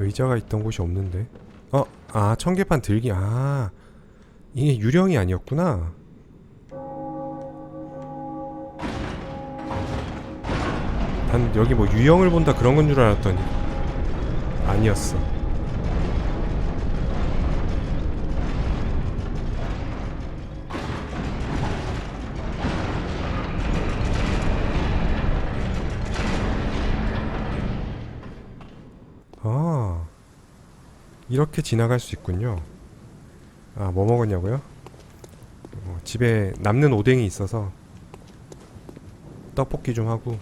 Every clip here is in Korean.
의자가 있던 곳이 없는데. 어? 아 청계판 들기. 아 이게 유령이 아니었구나. 난 여기 뭐 유형을 본다 그런 건 줄 알았더니 아니었어 이렇게 지나갈 수 있군요. 아 뭐 먹었냐고요? 어, 집에 남는 오뎅이 있어서 떡볶이 좀 하고.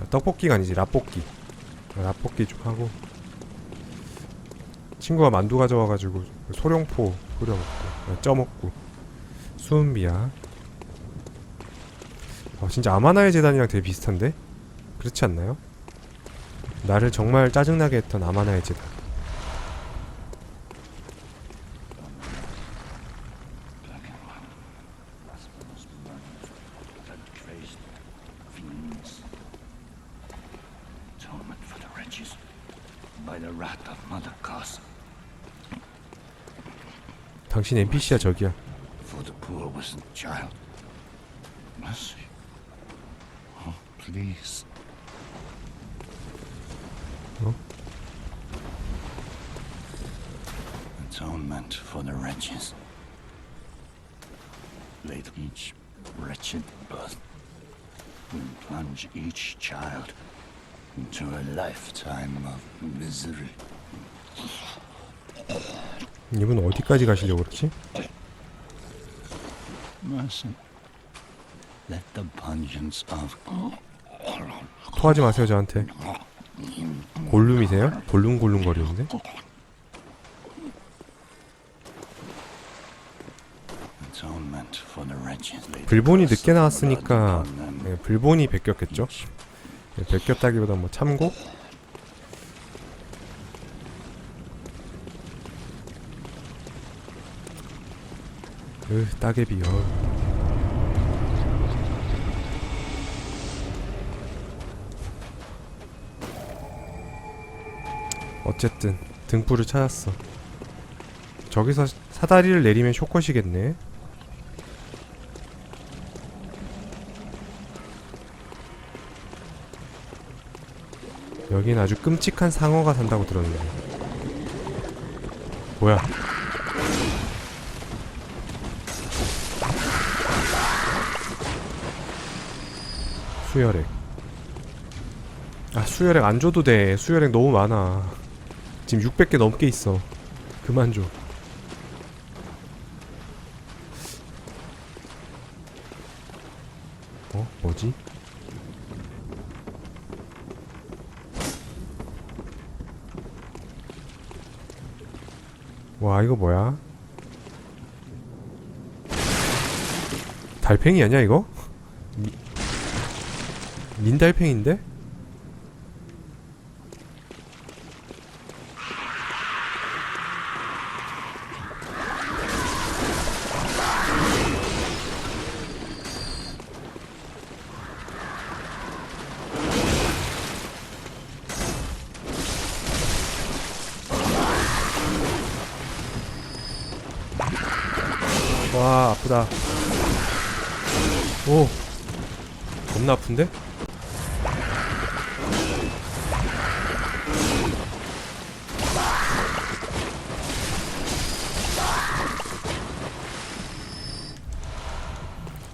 아, 떡볶이가 아니지 라볶이. 아, 라볶이 좀 하고. 친구가 만두 가져와가지고 소룡포 끓여 먹고 아, 쪄 먹고. 수은비야 어, 진짜 아마나의 재단이랑 되게 비슷한데? 그렇지 않나요? 나를 정말 짜증나게 했던 아마나의 Goss. 당신 NPC야 저기야 이분 어디까지 가시려고 그러지? 토하지 마세요 저한테 골룸이세요? 골룸골룸 거리는데? atonement for the wretched. 불본이 늦게 나왔으니까 네, 불본이 베꼈겠죠? 네, 베꼈다기보다 뭐 참고? 으 따개비 어. 어쨌든 등불을 찾았어. 저기서 사다리를 내리면 쇼컷이겠네. 여긴 아주 끔찍한 상어가 산다고 들었는데. 뭐야 수혈액 아 수혈액 안 줘도 돼 수혈액 너무 많아 지금 600개 넘게 있어 그만 줘 어? 뭐지? 와 이거 뭐야? 달팽이 아니야 이거? 미... 민달팽인데? 와 아프다 오 겁나 아픈데?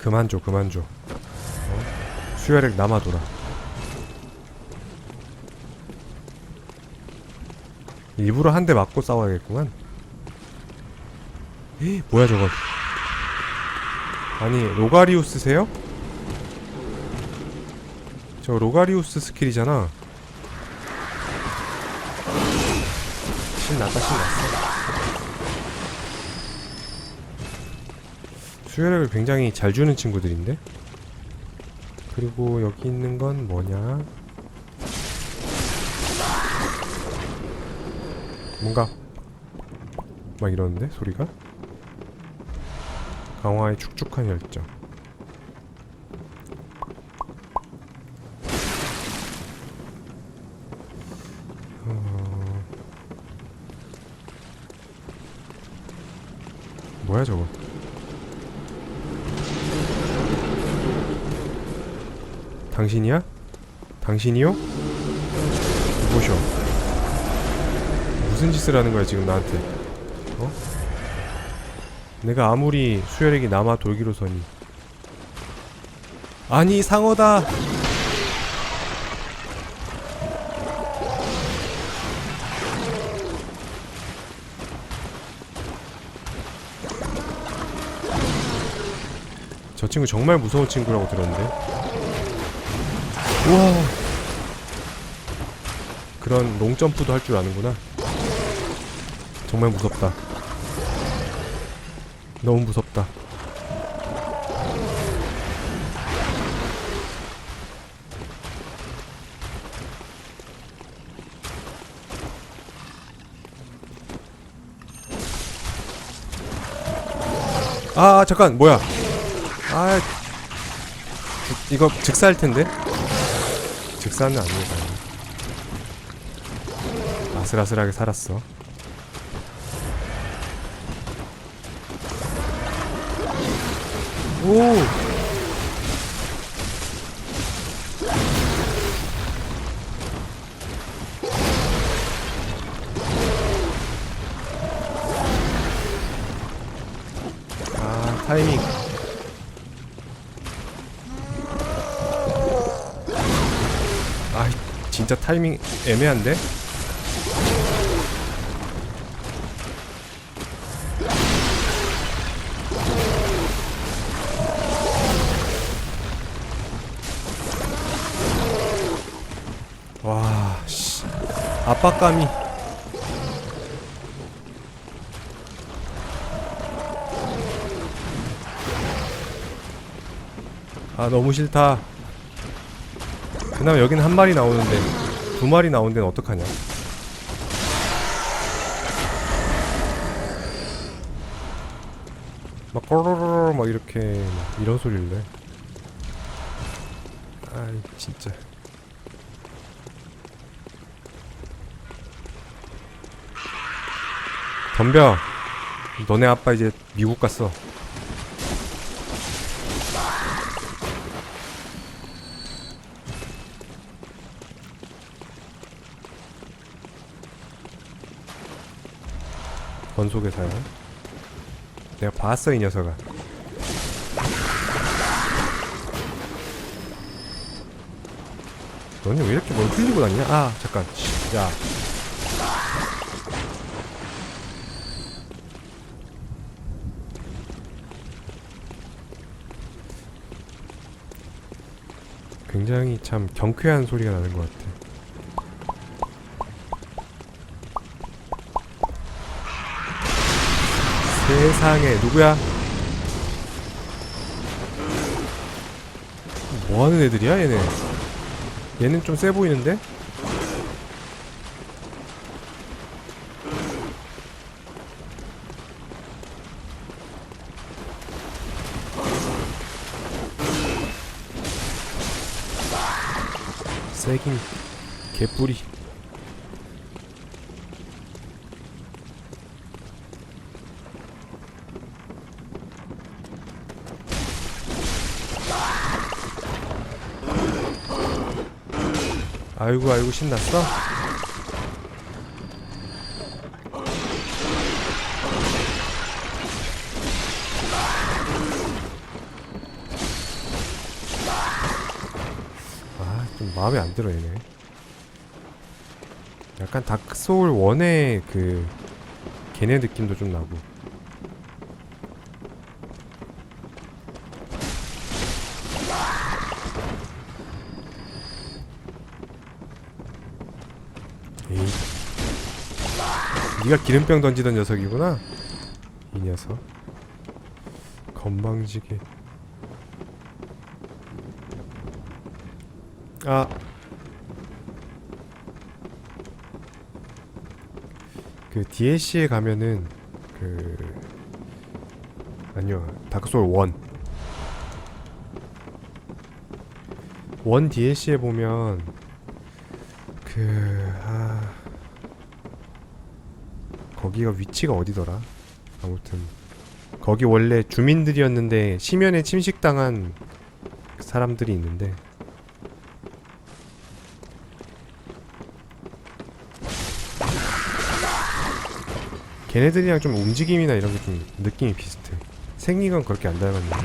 그만 줘 그만 줘. 어? 수혈액 남아돌아 일부러 한 대 맞고 싸워야겠구만. 에 뭐야 저거? 아니 로가리우스세요? 저 로가리우스 스킬이잖아. 신났다 신났어 수혈액을 굉장히 잘 주는 친구들인데? 그리고 여기 있는 건 뭐냐? 뭔가 막 이러는데 소리가? 강화의 축축한 열정 어. 뭐야 저거 당신이야? 당신이요? 누구셔? 무슨 짓을 하는 거야 지금 나한테? 어? 내가 아무리 수혈액이 남아 돌기로 서니 아니 상어다. 저 친구 정말 무서운 친구라고 들었는데. 우와. 그런 롱점프도 할 줄 아는구나. 정말 무섭다. 너무 무섭다. 아 잠깐 뭐야 아 주- 이거 즉사할 텐데 아니에요 당연히. 아슬아슬하게 살았어 오 진짜 타이밍 애매한데? 와, 씨. 압박감이. 아 너무 싫다 그나마 여긴 한 마리 나오는데 두 마리 나온 데는 어떡하냐? 막 꼬르르르 막 이렇게 막 이런 소리를 내 아이 진짜. 덤벼. 너네 아빠 이제 미국 갔어 사연. 내가 봤어 이 녀석아. 너는 왜 이렇게 뭘 흘리고 다니냐? 아 잠깐. 씨, 야. 굉장히 참 경쾌한 소리가 나는 것 같아 세상에 누구야? 뭐하는 애들이야 얘네 얘는 좀 세 보이는데? 세긴 개뿌리 아이고 아이고 신났어? 아 좀 마음에 안 들어 얘네 약간 다크소울 1의 그 걔네 느낌도 좀 나고 에이 네가 기름병 던지던 녀석이구나. 이 녀석. 건방지게. 아. 그 DLC에 가면은 그 아니요 다크소울 1 1 DLC에 보면 그 거기가 위치가 어디더라? 아무튼 거기 원래 주민들이었는데 심연에 침식당한 사람들이 있는데. 걔네들이랑 좀 움직임이나 이런 게 좀 느낌이 비슷해. 생긴 건 그렇게 안 닮았는데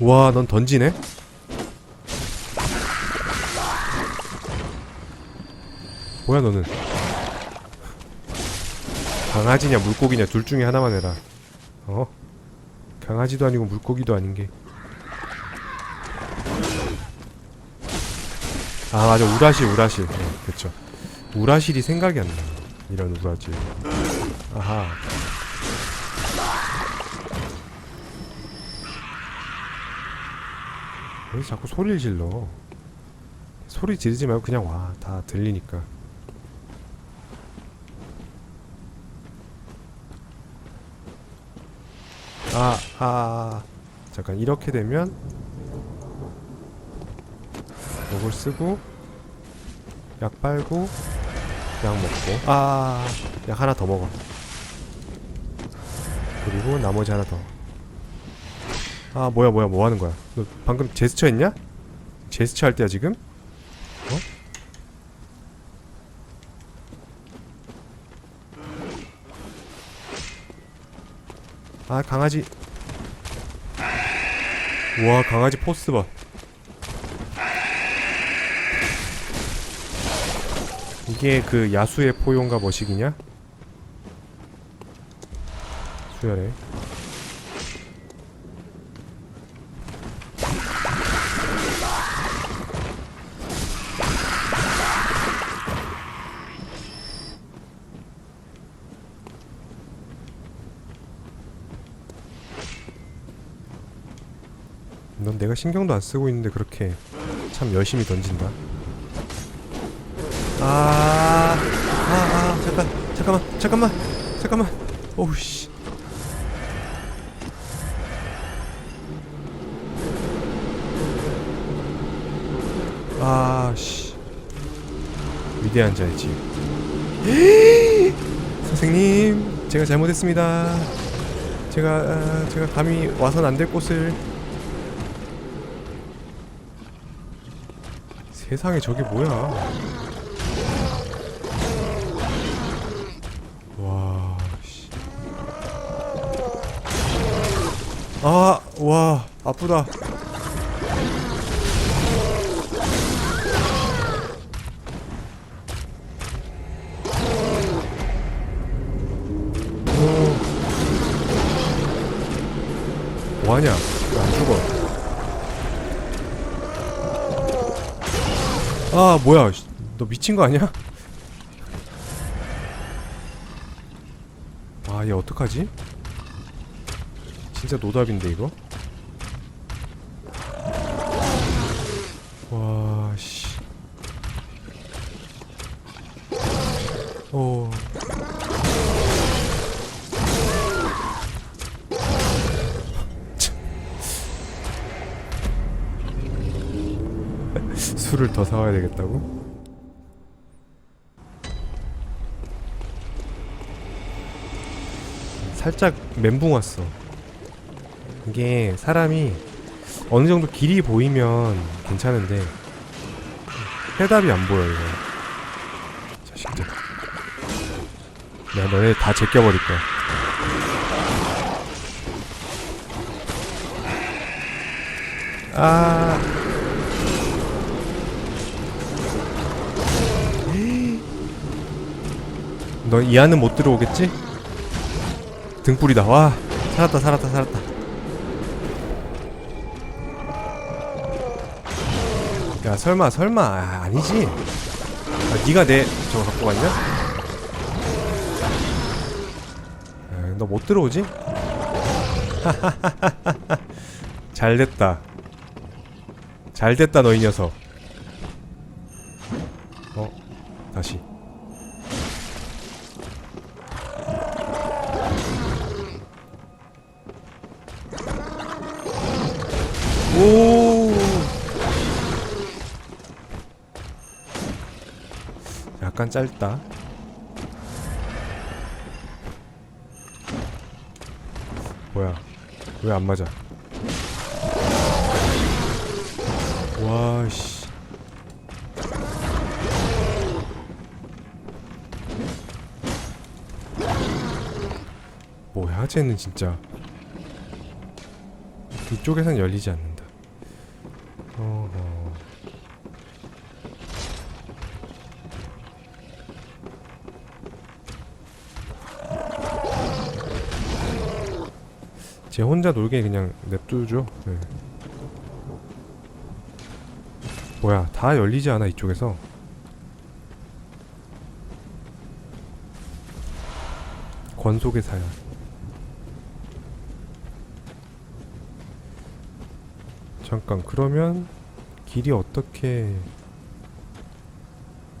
와, 넌 던지네? 뭐야 너는? 강아지냐 물고기냐 둘 중에 하나만 해라. 어? 강아지도 아니고 물고기도 아닌 게. 아 맞아 우라실 우라실. 네, 그쵸. 우라실이 생각이 안 나. 이런 우라질. 아하. 왜 자꾸 소리를 질러? 소리 지르지 말고 그냥 와. 다 들리니까. 아, 아, 아. 잠깐 이렇게 되면 목을 쓰고 약 빨고 약 먹고 아, 약 하나 더 먹어. 그리고 나머지 하나 더. 아, 뭐야 뭐야 뭐 하는 거야? 너 방금 제스처 했냐? 제스처 할 때야 지금? 어? 아 강아지 와 강아지 포스 봐 이게 그 야수의 포용가 머시기냐? 수혈해 내가 신경도 안 쓰고 있는데 그렇게 참 열심히 던진다. 아, 아, 아, 잠깐, 잠깐만, 잠깐만, 잠깐만. 오우 씨. 아, 씨. 위대한 자이지. 선생님, 제가 잘못했습니다. 제가 아, 제가 감히 와선 안 될 곳을 세상에 저게 뭐야? 아, 와, 아프다. 오. 뭐하냐? 왜 안 죽어? 아 뭐야 씨, 너 미친 거 아니야? 아 얘 어떡하지? 진짜 노답인데 이거? 사와야 되겠다고? 살짝 멘붕 왔어. 이게 사람이 어느 정도 길이 보이면 괜찮은데 해답이 안 보여 이거. 자식들. 내가 너네 다 제껴버릴 거야. 아. 너이 안은 못 들어오겠지? 등불이다. 와, 살았다, 살았다, 살았다. 야, 설마, 설마, 아, 아니지? 아, 네가 내 저거 갖고 갔냐? 너못 들어오지? 잘 됐다. 잘 됐다, 너 이 녀석. 약간 짧다. 뭐야? 왜 안 맞아? 와 씨. 뭐야 쟤는 진짜 이쪽에선 열리지 않는다. 쟤 혼자 놀게 그냥 냅두죠. 네. 뭐야 다 열리지 않아 이쪽에서. 권속의 사연. 잠깐 그러면 길이 어떻게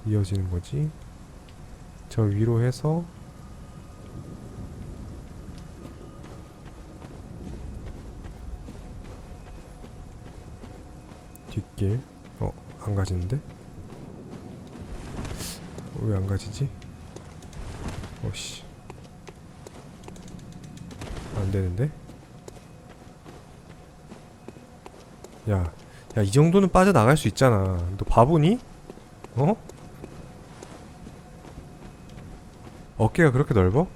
이어지는 거지? 저 위로 해서 뒷길 어? 안 가지는데? 왜 안 가지지? 어씨 안 되는데? 야, 야, 이 정도는 빠져나갈 수 있잖아. 너 바보니? 어? 어깨가 그렇게 넓어?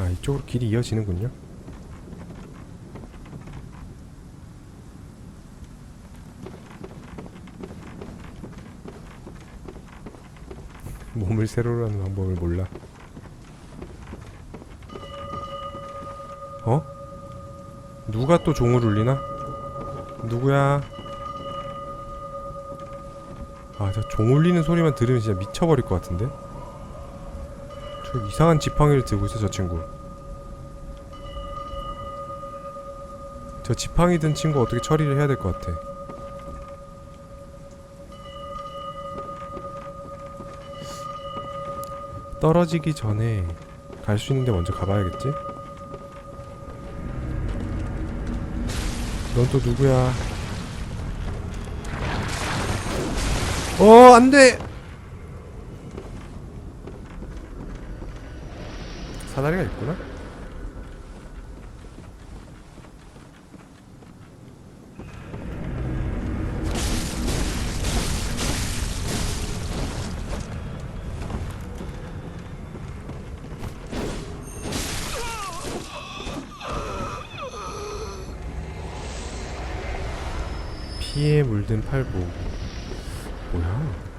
아, 이쪽으로 길이 이어지는군요. 몸을 세로로 하는 방법을 몰라. 어? 누가 또 종을 울리나? 누구야? 아, 저 종 울리는 소리만 들으면 진짜 미쳐버릴 것 같은데? 저 이상한 지팡이를 들고 있어, 저 친구. 저 지팡이 든 친구 어떻게 처리를 해야 될 것 같아. 떨어지기 전에 갈 수 있는데 먼저 가봐야겠지? 넌 또 누구야? 어, 안 돼! 사다리가 있구나? 피에 물든 팔보. 뭐야?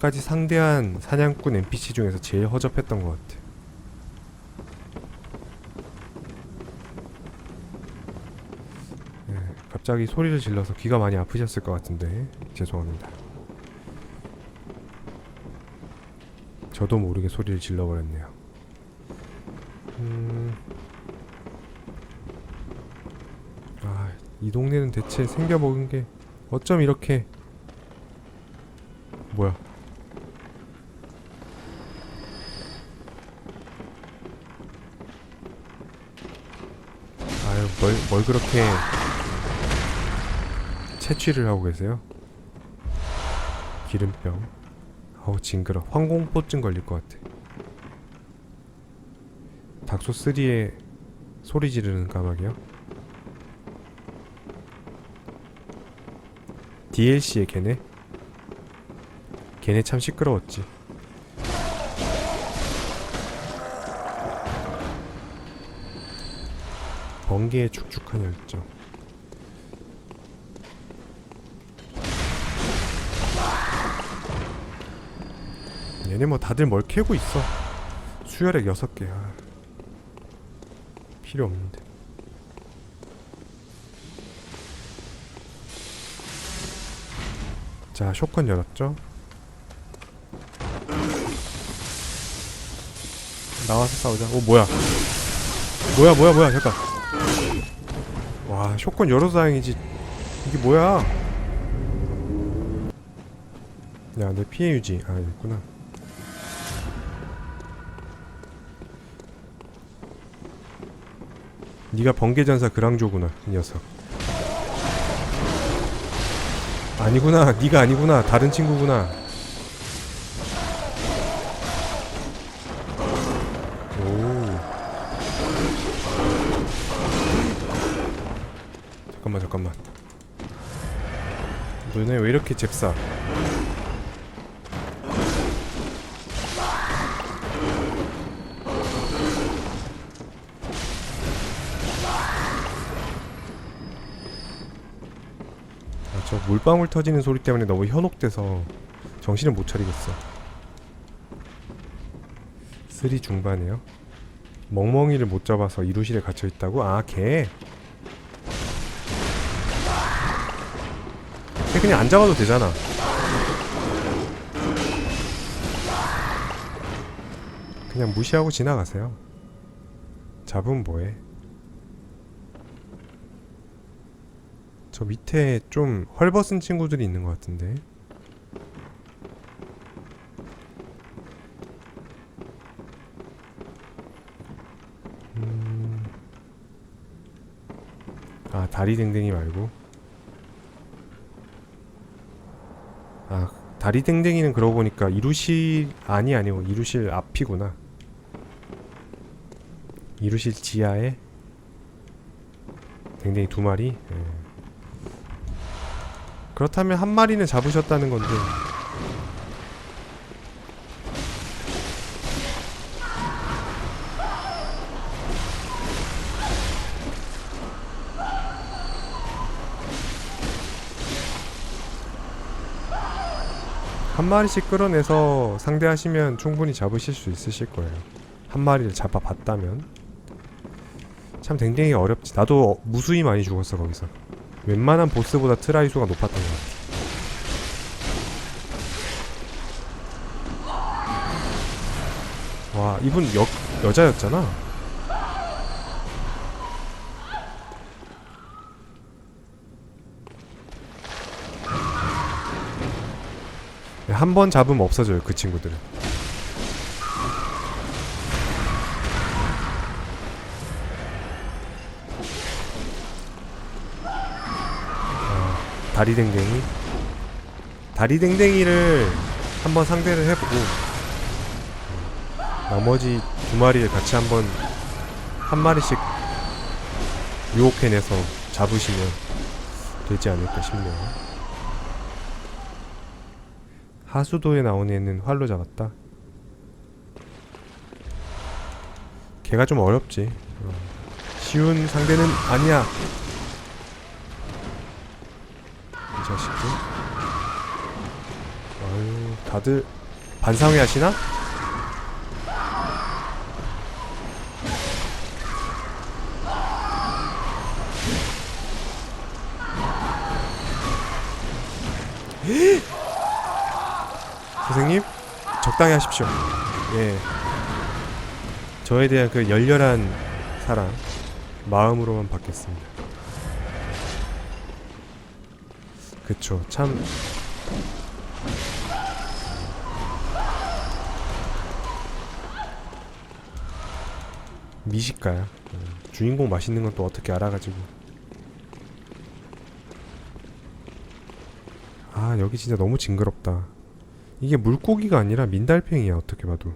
여태까지 상대한 사냥꾼 NPC 중에서 제일 허접했던 것 같아. 네, 갑자기 소리를 질러서 귀가 많이 아프셨을 것 같은데 죄송합니다. 저도 모르게 소리를 질러버렸네요. 음... 아, 이 동네는 대체 생겨먹은 게 어쩜 이렇게 뭐야? 아유, 뭘, 뭘 그렇게 채취를 하고 계세요? 기름병. 아우, 징그러. 황공포증 걸릴 것 같아. 닥소 3에 소리 지르는 까마귀요? DLC의 걔네? 걔네 참 시끄러웠지. 번개의 축축한 열정. 얘네 뭐 다들 뭘 캐고 있어. 수혈액 6개야. 필요 없는데. 자, 쇼컨 열었죠? 나와서 싸우자. 오, 뭐야? 뭐야, 뭐야, 뭐야, 잠깐. 와, 쇼컨 열어서 다행이지. 이게 뭐야? 야, 내 피해 유지. 아, 있구나. 네가 번개전사 그랑조구나, 이 녀석. 아니구나, 네가 아니구나, 다른 친구구나. 잠깐만, 잠깐만. 너네 왜 이렇게 잽싸? 아, 저 물방울 터지는 소리 때문에 너무 현혹돼서 정신을 못 차리겠어. 쓰리 중반이요? 멍멍이를 못 잡아서 이루실에 갇혀 있다고? 아, 걔. 그냥 안 잡아도 되잖아. 그냥 무시하고 지나가세요. 잡으면 뭐해? 저 밑에 좀 헐벗은 친구들이 있는 것 같은데. 음. 아 다리 댕댕이 말고. 아 다리 댕댕이는 그러고 보니까 이루실 아니 아니고 이루실 앞이구나. 이루실 지하에 댕댕이 두 마리. 예. 그렇다면 한 마리는 잡으셨다는 건데. 마리씩 끌어내서 상대하시면 충분히 잡으실 수 있으실 거예요. 한 마리를 잡아봤다면. 참 댕댕이가 어렵지. 나도 어- 무수히 많이 죽었어 거기서. 웬만한 보스보다 트라이 수가 높았던 것 같아. 와, 이분 여, 여자였잖아. 한 번 잡으면 없어져요, 그 친구들은. 다리 댕댕이 다리 댕댕이를 한번 상대를 해보고 나머지 두 마리를 같이 한번 한 마리씩 유혹해내서 잡으시면 되지 않을까 싶네요. 하수도에 나오는 애는 활로 잡았다. 걔가 좀 어렵지. 어. 쉬운 상대는 아니야. 이 자식들. 아유, 다들 반상회 하시나? 선생님, 적당히 하십시오. 예. 저에 대한 그 열렬한 사랑, 마음으로만 받겠습니다. 그쵸, 참 미식가야. 음, 주인공 맛있는 건 또 어떻게 알아가지고. 아 여기 진짜 너무 징그럽다. 이게 물고기가 아니라 민달팽이야 어떻게 봐도.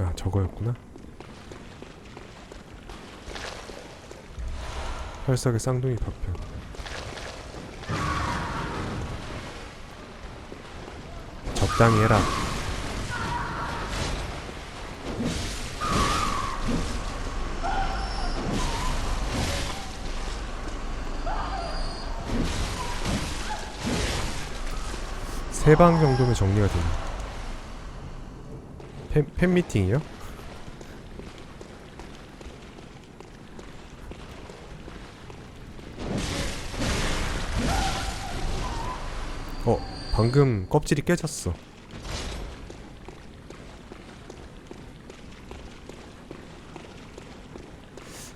아 저거였구나. 혈색의 쌍둥이 파편. 적당히 해라. 세 방 정도면 정리가 되네. 팬, 팬미팅이요? 어 방금 껍질이 깨졌어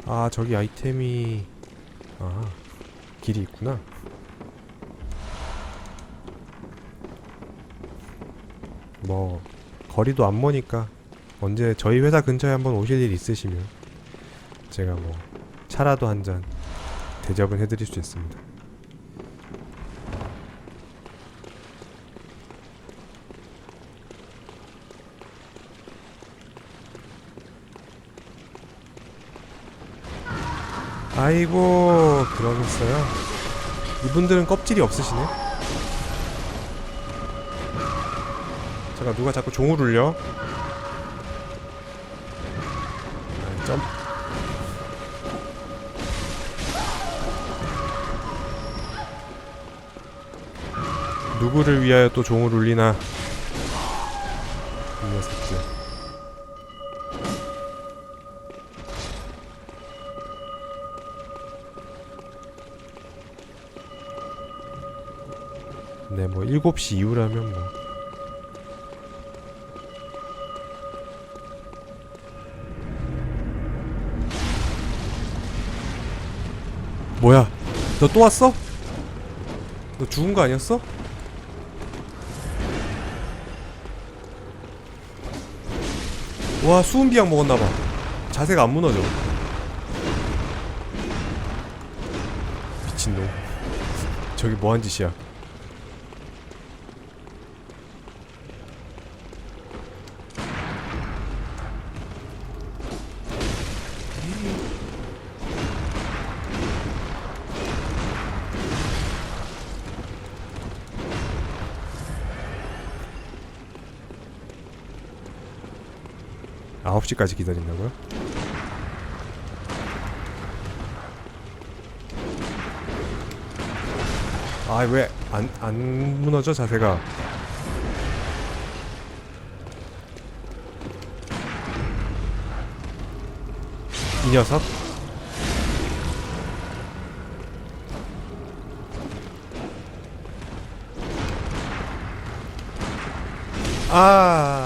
아 저기 아이템이 아 길이 있구나 뭐 거리도 안 머니까 언제 저희 회사 근처에 한번 오실 일 있으시면 제가 뭐 차라도 한 잔 대접은 해드릴 수 있습니다. 아이고 그러겠어요. 이분들은 껍질이 없으시네. 잠깐 누가 자꾸 종을 울려? 아, 점. 누구를 위하여 또 종을 울리나? 7시 이후라면 뭐 뭐야? 너 또 왔어? 너 죽은 거 아니었어? 와 수은비약 먹었나봐 자세가 안 무너져 미친놈 저기 뭐한 짓이야 아홉 시까지 기다린다고요? 아 왜 안 안 무너져 자세가? 이 녀석? 아.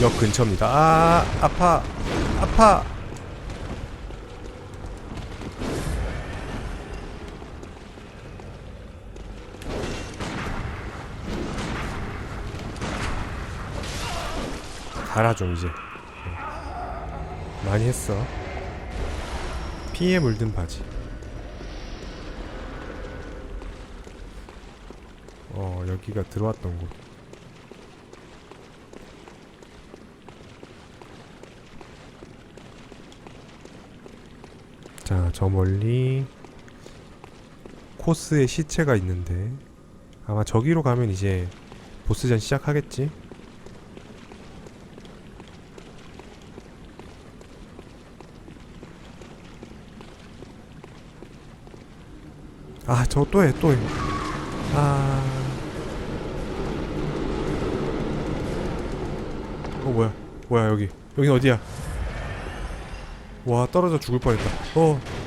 역 근처입니다. 아, 아파, 아파. 좀 이제. 예. 많이 했어. 피에 물든 바지. 어 여기가 들어왔던 곳. 자, 저 멀리 코스에 시체가 있는데 아마 저기로 가면 이제 보스전 시작하겠지? 아, 저 또 해, 또 해. 아. 어 뭐야? 뭐야 여기? 여긴 어디야? 와 떨어져 죽을 뻔 했다. 어.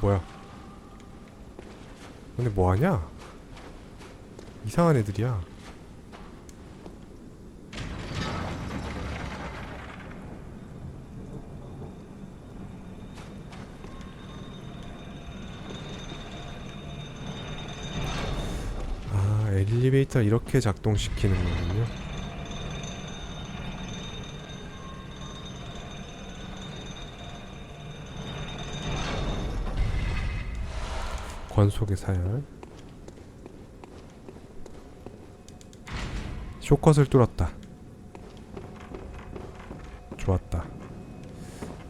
뭐야? 근데 뭐 하냐? 이상한 애들이야. 아, 엘리베이터 이렇게 작동시키는 거군요. 권속의 사열. 쇼컷을 뚫었다. 좋았다.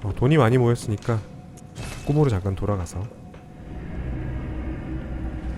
어, 돈이 많이 모였으니까 꿈으로 잠깐 돌아가서